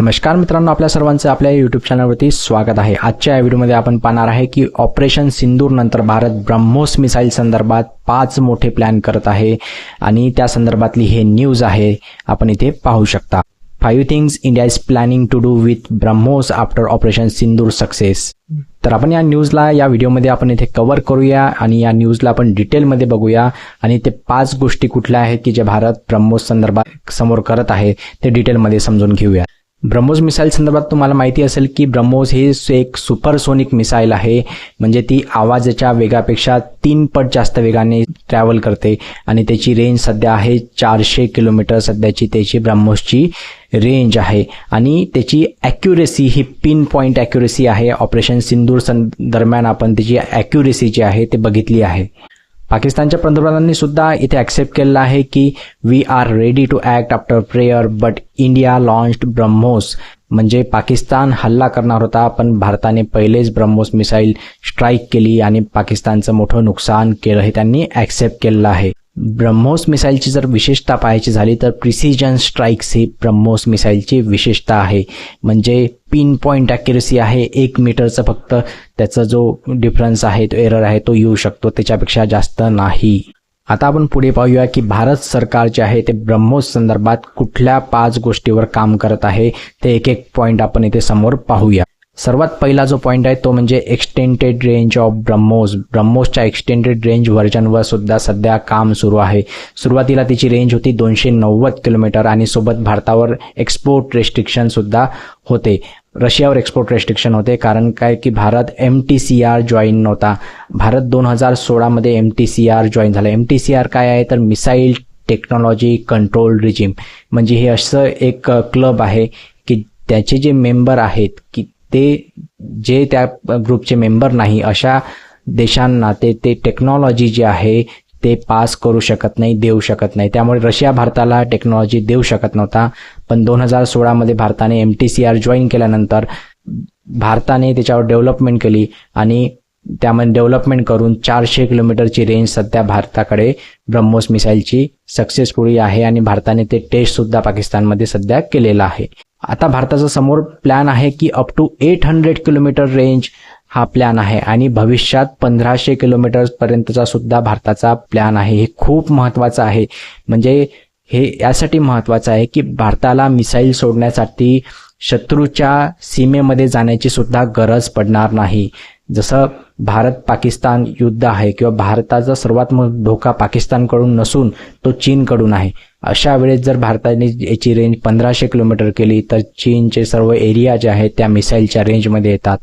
नमस्कार मित्रांनो आपल्या सर्वांचं आपल्या यूट्यूब चॅनलवरती स्वागत आहे. आजच्या या व्हिडिओमध्ये आपण पाहणार आहे की ऑपरेशन सिंदूर नंतर भारत ब्रह्मोस मिसाईल संदर्भात पाच मोठे प्लॅन करत आहे आणि त्या संदर्भातली हे न्यूज आहे. आपण इथे पाहू शकता. Five things India is planning to do with BrahMos after operation Sindoor success तर आपण या न्यूजला या व्हिडिओमध्ये आपण इथे कव्हर करूया आणि या न्यूजला आपण डिटेलमध्ये बघूया. आणि ते पाच गोष्टी कुठल्या आहेत की जे भारत ब्रह्मोस संदर्भात समोर करत आहे ते डिटेलमध्ये समजून घेऊया. ब्रह्मोस मिसाईल संदर्भात तुम्हाला माहिती असेल की ब्रह्मोस ही एक सुपरसोनिक मिसाईल आहे. म्हणजे ती आवाजाच्या वेगापेक्षा तीन पट जास्त वेगाने ट्रॅव्हल करते आणि त्याची रेंज सध्या आहे चारशे किलोमीटर. सध्याची त्याची ब्रह्मोसची रेंज आहे. आणि त्याची ॲक्युरेसी ही पिन पॉईंट ॲक्युरेसी आहे. ऑपरेशन सिंदूर सन दरम्यान आपण त्याची ॲक्युरेसी जी आहे ते बघितली आहे. पाकिस्तानच्या पंतप्रधानांनी सुद्धा इथे ॲक्सेप्ट केलेलं आहे की we are ready to act after prayer but India launched BrahMos म्हणजे पाकिस्तान हल्ला करणार होता पण भारताने पहिलेच ब्रह्मोस मिसाईल स्ट्राईक केली आणि पाकिस्तानचं मोठं नुकसान केलं हे त्यांनी ॲक्सेप्ट केलेलं आहे. ब्रह्मोस मिसाईलची जर विशेषता पाहायची झाली तर प्रिसिजन स्ट्राईक्स ही ब्रह्मोस मिसाईलची विशेषता आहे. म्हणजे पिन पॉईंट ॲक्युरेसी आहे एक मीटरचं फक्त त्याचा जो डिफरन्स आहे तो एरर आहे तो येऊ शकतो त्याच्यापेक्षा जास्त नाही. आता आपण पुढे पाहूया की भारत सरकार जे आहे ते ब्रह्मोस संदर्भात कुठल्या पाच गोष्टीवर काम करत आहे ते एक एक पॉईंट आपण इथे समोर पाहूया. सर्वात पहिला जो पॉईंट आहे तो म्हणजे एक्सटेंडेड रेंज ऑफ ब्रह्मोस ब्रह्मोसच्या एक्सटेंडेड रेंज व्हर्जनवर सुद्धा सध्या काम सुरू आहे. सुरुवातीला तिची रेंज होती दोनशे नव्वद किलोमीटर आणि सोबत भारतावर एक्सपोर्ट रेस्ट्रिक्शन सुद्धा होते. रशियावर एक्सपोर्ट रेस्ट्रिक्शन होते कारण काय की Bharat M T C R join नव्हता. भारत दोन हजार सोळामध्ये M T C R join झाला. एम टी सी आर काय आहे? तर मिसाईल टेक्नॉलॉजी कंट्रोल रिजिम म्हणजे हे असं एक क्लब आहे की त्याचे जे मेंबर आहेत की ते जे त्या ग्रुपचे मेंबर नाही अशा देशांना ते ते टेक्नॉलॉजी जी आहे ते पास करू शकत नाही देऊ शकत नाही. त्यामुळे रशिया भारताला टेक्नॉलॉजी देऊ शकत नव्हता. पण दोन हजार सोळामध्ये भारताने M T C R join केल्यानंतर भारताने त्याच्यावर डेव्हलपमेंट केली आणि त्यामध्ये डेव्हलपमेंट करून चारशे किलोमीटरची रेंज सध्या भारताकडे ब्रह्मोस मिसाईलची सक्सेसफुली आहे आणि भारताने ते टेस्टसुद्धा पाकिस्तानमध्ये सध्या केलेलं आहे. आता भारताचा समोर प्लॅन आहे की up to eight hundred kilometre range हा प्लॅन आहे आणि भविष्यात पंधराशे किलोमीटरपर्यंतचा सुद्धा भारताचा प्लॅन आहे. हे खूप महत्त्वाचं आहे. म्हणजे हे यासाठी महत्त्वाचं आहे की भारताला मिसाईल सोडण्यासाठी शत्रूच्या सीमेमध्ये जाण्याची सुद्धा गरज पडणार नाही. जसं भारत पाकिस्तान युद्ध आहे किंवा भारताचा सर्वात मोठा धोका पाकिस्तानकडून नसून तो चीनकडून आहे. अशा वेळेस जर भारताने याची रेंज पंधराशे किलोमीटर केली तर चीनचे सर्व एरिया जे आहेत त्या मिसाईलच्या रेंजमध्ये येतात.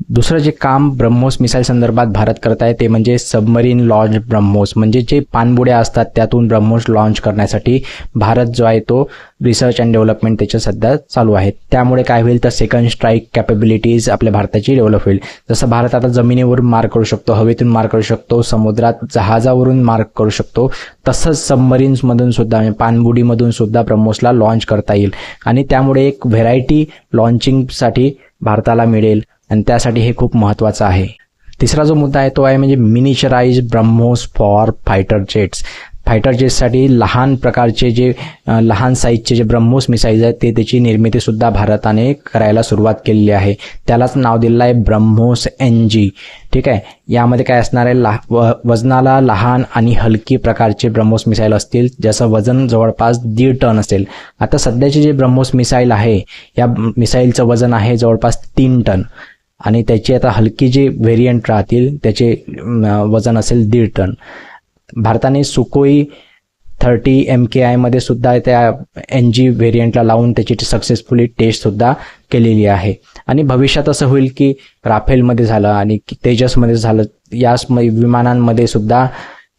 दुसरं जे काम ब्रह्मोस मिसाईल संदर्भात भारत करत आहे ते म्हणजे सबमरीन लॉन्च ब्रह्मोस. म्हणजे जे पाणबुड्या असतात त्यातून ब्रह्मोस लॉन्च करण्यासाठी भारत जो आहे तो रिसर्च अँड डेव्हलपमेंट त्याच्या सध्या चालू आहे त्यामुळे काय होईल तर सेकंड स्ट्राईक कॅपेबिलिटीज आपल्या भारताची डेव्हलप होईल. जसं भारत आता जमिनीवरून मार्क करू शकतो हवेतून मार्क करू शकतो समुद्रात जहाजावरून मार्क करू शकतो तसंच सबमरीन्समधून सुद्धा म्हणजे पाणबुडीमधून सुद्धा ब्रह्मोसला लॉन्च करता येईल. आणि त्यामुळे एक व्हेरायटी लॉन्चिंगसाठी भारताला मिळेल. आणि त्यासाठी हे खूप महत्त्वाचं आहे. तिसरा जो मुद्दा आहे तो आहे म्हणजे miniaturise BrahMos for fighter jets fighter जेट्ससाठी लहान प्रकारचे जे लहान साईजचे जे ब्रह्मोस मिसाईल्स आहेत ते त्याची निर्मितीसुद्धा भारताने करायला सुरुवात केलेली आहे. त्यालाच नाव दिलेलं आहे ब्रह्मोस एन जी ठीक आहे? यामध्ये काय असणार आहे? ला व वजनाला लहान आणि हलकी प्रकारचे ब्रह्मोस मिसाईल असतील ज्याचं वजन जवळपास दीड टन असेल. आता सध्याचे जे ब्रह्मोस मिसाईल आहे या मिसाईलचं वजन आहे जवळपास तीन टन. आणि त्याची आता हलकी जे व्हेरियंट राहतील त्याचे वजन असेल दीड टन. भारताने सुकोई थर्टी एम के आयमध्ये सुद्धा त्या एन जी व्हेरियंटला लावून त्याची सक्सेसफुली टेस्टसुद्धा केलेली आहे. आणि भविष्यात असं होईल की राफेलमध्ये झालं आणि तेजसमध्ये झालं याच विमानांमध्ये सुद्धा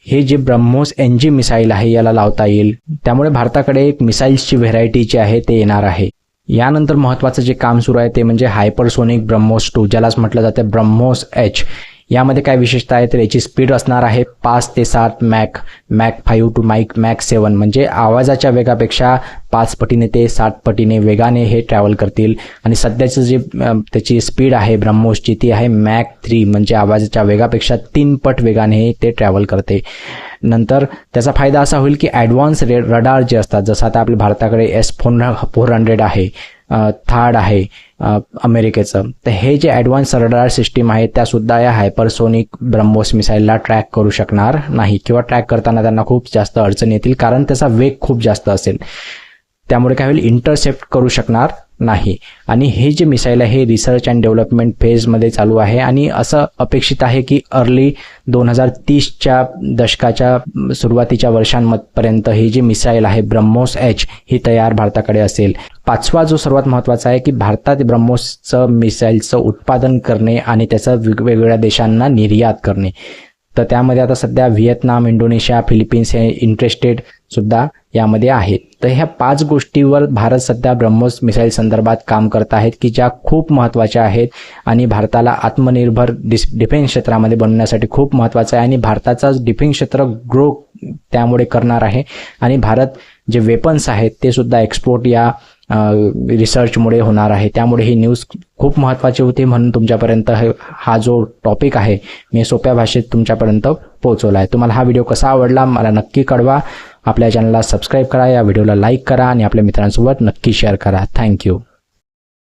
हे जे ब्रह्मोस एन जी मिसाईल आहे याला लावता येईल. त्यामुळे भारताकडे एक मिसाईल्सची व्हेरायटी जी आहे ते येणार आहे. यानंतर महत्त्वाचं जे काम सुरू आहे ते म्हणजे हायपरसोनिक ब्रह्मोस टू ज्यालाच म्हटलं जातं ब्रह्मोस एच यामध्ये काय विशेषता आहे तर याची स्पीड असणार आहे पाच ते सात Mach Mach five to Mach Mach seven म्हणजे आवाजाच्या वेगापेक्षा पाच पटीने ते सात पटीने वेगाने हे ट्रॅव्हल करतील. आणि सध्याचं जे त्याची स्पीड आहे ब्रह्मोसची ती आहे मॅक थ्री म्हणजे आवाजाच्या वेगापेक्षा तीन पट वेगाने ते ट्रॅव्हल करते. नंतर त्याचा फायदा असा होईल की ॲडव्हान्स रे रडार जे असतात जसं आता आपल्या भारताकडे एस फोर फोर हंड्रेड आहे थाड आहे अमेरिकेचं. तर हे जे ॲडव्हान्स रडार सिस्टीम आहे त्यासुद्धा या हायपरसोनिक ब्रह्मोस मिसाईलला ट्रॅक करू शकणार नाही किंवा ट्रॅक करताना त्यांना खूप जास्त अडचण येतील कारण त्याचा वेग खूप जास्त असेल. त्यामुळे काय होईल इंटरसेप्ट करू शकणार. नाही. आणि हे जे मिसाईल आहे हे रिसर्च अँड डेव्हलपमेंट फेजमध्ये चालू आहे. आणि असं अपेक्षित आहे की अर्ली दोन हजार तीसच्या दशकाच्या सुरुवातीच्या वर्षांपर्यंत ही जी मिसाईल आहे ब्रह्मोस एच ही तयार भारताकडे असेल. पाचवा जो सर्वात महत्त्वाचा आहे की भारतात ब्रह्मोसचं मिसाईलचं उत्पादन करणे आणि त्याचं वेगवेगळ्या देशांना निर्यात करणे. तर त्यामध्ये आता सध्या व्हिएतनाम इंडोनेशिया फिलिपिन्स हे इंटरेस्टेड सुद्धा यामध्ये आहेत. तर ह्या पाच गोष्टीवर भारत सध्या ब्रह्मोस मिसाईल संदर्भात काम करत आहेत की ज्या खूप महत्त्वाच्या आहेत आणि भारताला आत्मनिर्भर डिस डिफेन्स क्षेत्रामध्ये बनवण्यासाठी खूप महत्त्वाचं आहे आणि भारताचा डिफेन्स क्षेत्र ग्रो त्यामुळे करणार आहे. आणि भारत जे वेपन्स आहेत ते सुद्धा एक्सपोर्ट या रिसर्चमुळे होणार आहे. त्यामुळे ही न्यूज खूप महत्त्वाची होती म्हणून तुमच्यापर्यंत हा जो टॉपिक आहे मी सोप्या भाषेत तुमच्यापर्यंत पोहोचवला आहे. तुम्हाला हा व्हिडिओ कसा आवडला मला नक्की कळवा. आपल्या चॅनलला सबस्क्राईब करा या व्हिडिओला लाईक करा आणि आपल्या मित्रांसोबत नक्की शेअर करा. थँक्यू